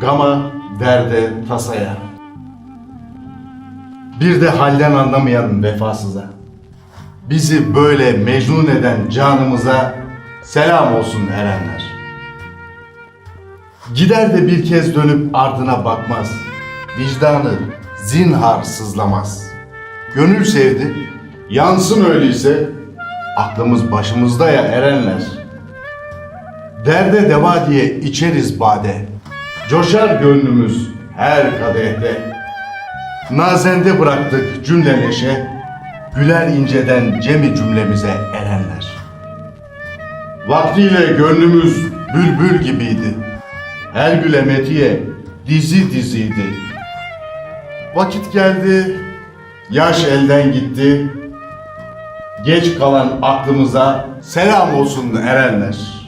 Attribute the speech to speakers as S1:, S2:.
S1: Gama, derde, tasaya. Bir de halden anlamayan vefasıza. Bizi böyle mecnun eden canımıza selam olsun erenler. Gider de bir kez dönüp ardına bakmaz. Vicdanı zinhar sızlamaz. Gönül sevdi, yansın öyleyse aklımız başımızda ya erenler. Derde deva diye içeriz bade. Coşar gönlümüz her kadehte. Nazende bıraktık cümle neşe. Güler inceden cemi cümlemize erenler. Vaktiyle gönlümüz bülbül gibiydi. Her güle metiye dizi diziydi. Vakit geldi, yaş elden gitti. Geç kalan aklımıza selam olsun erenler.